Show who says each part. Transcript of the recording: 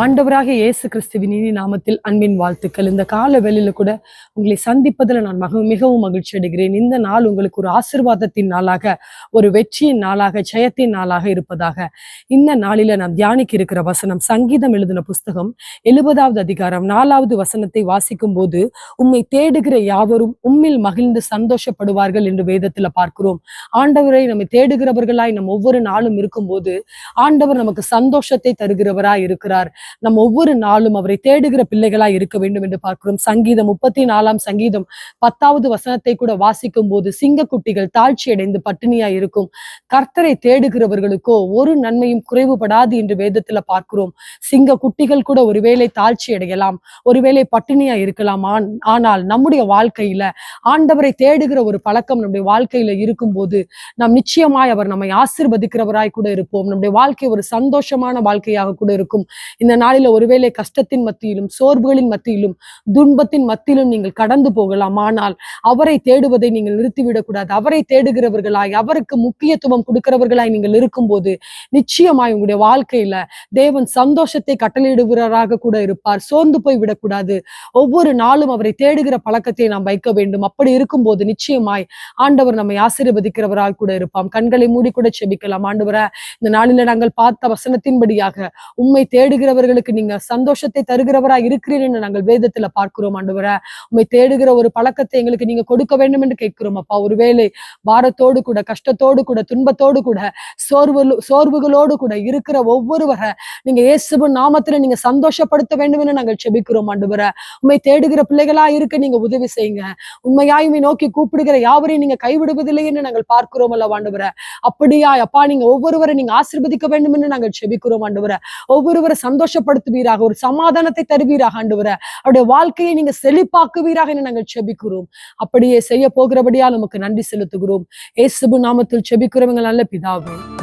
Speaker 1: ஆண்டவராக இயேசு கிறிஸ்துவின் இனி நாமத்தில் அன்பின் வாழ்த்துக்கள். இந்த கால வேலையில கூட உங்களை சந்திப்பதில் நான் மக மிகவும் மகிழ்ச்சி அடைகிறேன். இந்த நாள் உங்களுக்கு ஒரு ஆசிர்வாதத்தின் நாளாக ஒரு வெற்றியின் நாளாக ஜெயத்தின் நாளாக இருப்பதாக. இந்த நாளில நாம் தியானிக்க இருக்கிற வசனம் சங்கீதம் எழுதின புஸ்தகம் எழுபதாவது அதிகாரம் நாலாவது வசனத்தை வாசிக்கும் போது உம்மை தேடுகிற யாவரும் உம்மில் மகிழ்ந்து சந்தோஷப்படுவார்கள் என்று வேதத்துல பார்க்கிறோம். ஆண்டவரை நம்மை தேடுகிறவர்களாய் நம் ஒவ்வொரு நாளும் இருக்கும்போது ஆண்டவர் நமக்கு சந்தோஷத்தை தருகிறவராய் இருக்கிறார். நம் ஒவ்வொரு நாளும் அவரை தேடுகிற பிள்ளைகளாய் இருக்க வேண்டும் என்று பார்க்கிறோம். சங்கீதம் முப்பத்தி நாலாம் சங்கீதம் பத்தாவது வசனத்தை கூட வாசிக்கும் போது சிங்கக்குட்டிகள் தாழ்ச்சி அடைந்து பட்டினியாய் இருக்கும். கர்த்தரை தேடுகிறவர்களுக்கோ ஒரு நன்மையும் குறைவுபடாது என்று வேதத்துல பார்க்கிறோம். சிங்க குட்டிகள் கூட ஒருவேளை தாழ்ச்சி அடையலாம் ஒருவேளை பட்டினியா இருக்கலாம். ஆன்- ஆனால் நம்முடைய வாழ்க்கையில ஆண்டவரை தேடுகிற ஒரு பழக்கம் நம்முடைய வாழ்க்கையில இருக்கும்போது நாம் நிச்சயமாய் அவர் நம்மை ஆசிர்வதிக்கிறவராய் கூட இருப்போம். நம்முடைய வாழ்க்கை ஒரு சந்தோஷமான வாழ்க்கையாக கூட இருக்கும். இந்த நாளில ஒருவேளை கஷ்டத்தின் மத்தியிலும் சோர்வுகளின் மத்தியிலும் துன்பத்தின் மத்தியிலும் நீங்கள் கடந்து போகலாம். ஆனால் அவரை தேடுவதை நீங்கள் நிறுத்திவிடக்கூடாது அவரை தேடுகிறவர்களாய் அவருக்கு முக்கியத்துவம் கொடுக்கிறவர்களாய் நீங்கள் இருக்கும்போது நிச்சயமாய் உங்களுடைய வாழ்க்கையில தேவன் சந்தோஷத்தை கட்டளையிடுகிறவராக கூட இருப்பார். சோர்ந்து போய் விடக்கூடாது ஒவ்வொரு நாளும் அவரை தேடுகிற பழக்கத்தை நாம் வைக்க வேண்டும். அப்படி இருக்கும்போது நிச்சயமாய் ஆண்டவர் நம்மை ஆசீர்வதிக்கிறவராக கூட இருப்பாம் கண்களை மூடி கூட செபிக்கலாம். ஆண்டவரை இந்த நாளில நாங்கள் பார்த்த வசனத்தின்படியாக தேடுகிறவர்கள் அவர்களுக்கு நீங்க சந்தோஷத்தை தருகிறவராய் இருக்கிறீர் என்று நாங்கள் வேதத்துல பார்க்கிறோம் ஆண்டவரை. உண்மை தேடுகிற ஒரு பழக்கத்தை எங்களுக்கு நீங்க கொடுக்க வேண்டும் என்று கேட்கிறோம் அப்பா. ஒருவேளை பாரத்தோடு கூட கஷ்டத்தோடு கூட துன்பத்தோடு கூட சோர்வு சோர்வுகளோடு கூட இருக்கிற ஒவ்வொருவரை நீங்க இயேசுவின் நாமத்துல நீங்க சந்தோஷப்படுத்த வேண்டும் என்று நாங்கள் செபிக்கிறோம் ஆண்டவரை. உண்மை தேடுகிற பிள்ளைகளா இருக்க நீங்க உதவி செய்யுங்க. உண்மையாய் நோக்கி கூப்பிடுகிற யாவரையும் நீங்க கைவிடுவதில்லை என்று நாங்கள் பார்க்கிறோம் அல்ல ஆண்டவரை. அப்படியா அப்பா நீங்க ஒவ்வொருவரை நீங்க ஆசிர்வதிக்க வேண்டும் என்று நாங்கள் செபிக்கிறோம் ஆண்டவரை. ஒவ்வொருவரை சந்தோஷப்படுத்துவீராக ஒரு சமாதானத்தை தருவீராக ஆண்டவர. அவருடைய வாழ்க்கையை நீங்க செழிப்பாக்குவீராக என்று நாங்கள் செபிக்கிறோம். அப்படியே செய்ய போகிறபடியால் நமக்கு நன்றி செலுத்துகிறோம். இயேசுபு நாமத்தில் செபிக்கிறவங்க நல்ல பிதாவே.